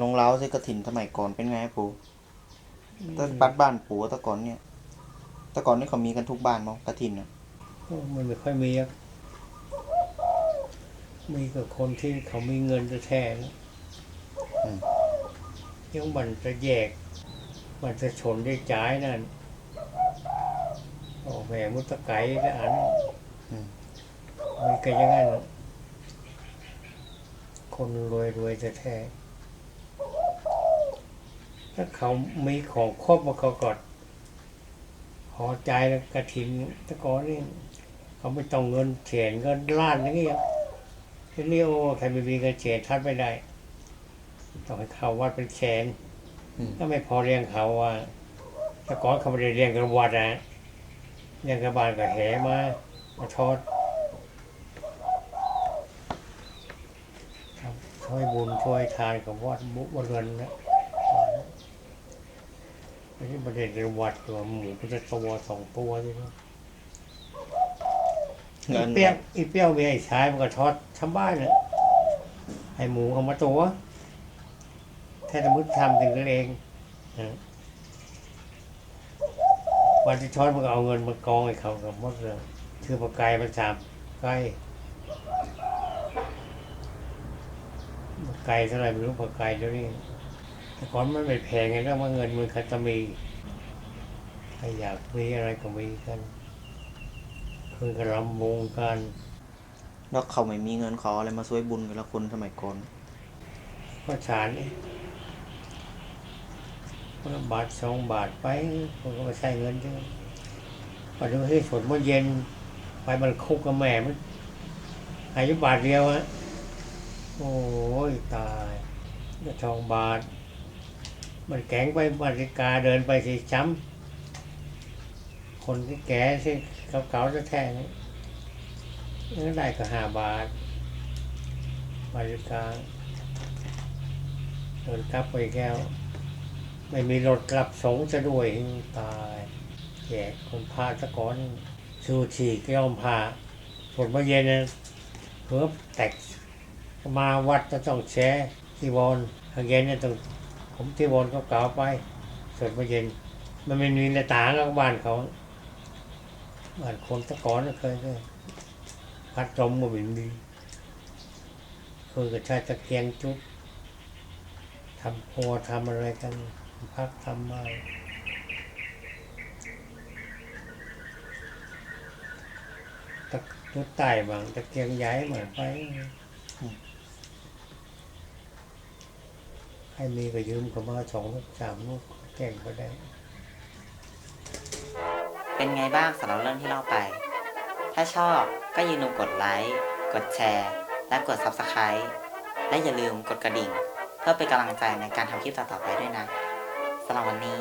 ลงเล้าใช้กระถินสมัยก่อนเป็นไงปูแต่ปัดบ้านปูแต่ก่อนเนี่ยแต่ก่อนนี่เขามีกันทุกบ้านมั้งกระถินอะมันไม่ค่อยมีอะมีกับคนที่เขามีเงินจะแทนยังมันจะแยก มันจะชนได้จ่ายนั่นโอ้แม่มุตะไก่ละอันมันก็อยังงั้นคนรวยรวยจะแท้ๆ ถ้าเขามีของครบมาเขากอดพอใจแล้วกระถินแตะกอนนี่เขาไม่ต้องเงินเฉียนเงินล้านนี่ยังทีนี้โอ้ใครไม่มีเงินเฉียนทัดไม่ได้ต้องให้เขาวัดเป็นแสนอืมก็ไม่พอเลี้ยงเขาว่าแต่ก่อนเขาไม่ได้เลี้ยงกันวัดนะเลี้ยงกันบ้านก็แหมามาทอดครับช่วยบุญช่วยทานกับวัดบุญเงินนะ อันนี้ประเด็นเรื่องวัดตัวหมูพุทธตัวสองตัวใช่ไหมเงิอีนเปรี้ยวอีเปรี้ยวมีไอ้ชายมันก็ทอดทำบ้านเนี่ยไอ้หมูเอามาตัวแท้สมมติทำกันกันเองนะวันที่ทอดมันก็เอาเงินมากองให้เขากับหมดเลยคือปลาไก่มันสามไก่ปลาไก่เท่าไหร่ไม่รู้ปลาไก่เดี๋ยวนี้แต่ ก่อนมันไม่แพงไงแล้วมันเงินมันคัตมีใครอยากมีอะไรก็มีกันคือกระลำวงกันแล้วเขาไม่มีเงินเขาเอาอะไรมาช่วยบุญกันละคนสมัยก่อนก็ฉานนี่คนละบาทสองบาทไปคนก็มาใช้เงินใช่ไหมพอดูให้สดเมื่อเย็น ไปมันคุกกับแม่มันอายุบาทเดียวอะโอ้ยตายจะทองบาท มันแข็งไปบริกาเดินไปสิช้ำคนที่แก่ที่เก่าๆจะแท้นี่ได้ก็ห้าบาทบริการเดินกลับไปแก้ว ไม่มีรถกลับสงจะด้วยตายแจกคนพาตะก่อนชูชีกยอมพาฝนมาเย็นนะเพิ่มแตกมาวัดจะต้องแช่ที่วอนทางเย็นเนี่ยต้อง ผมที่วอนก็เก่าไปฝนมาเย็น มันไม่มีหน้าต่างแล้วบ้านเขาบ้านคนตะก่อนเคยเคยพัดลมมันไม่มีคือก็ใช้ตะเกียงจุดทำครัวทำอะไรกันพักทำอะไรตะจุดใต้บางตะเกียงย้ายเหมือนไป ให้มีก็ยืมเขามาสองลูกสามลูกแก่งก็ได้ เป็นไงบ้างสำหรับเรื่องที่เล่าไป ถ้าชอบก็อย่าลืมกดไลค์ กดแชร์ และกด Subscribe และอย่าลืมกดกระดิ่ง เพื่อเป็นกำลังใจในการทำคลิปต่อๆไปด้วยนะสำหรับวันนี้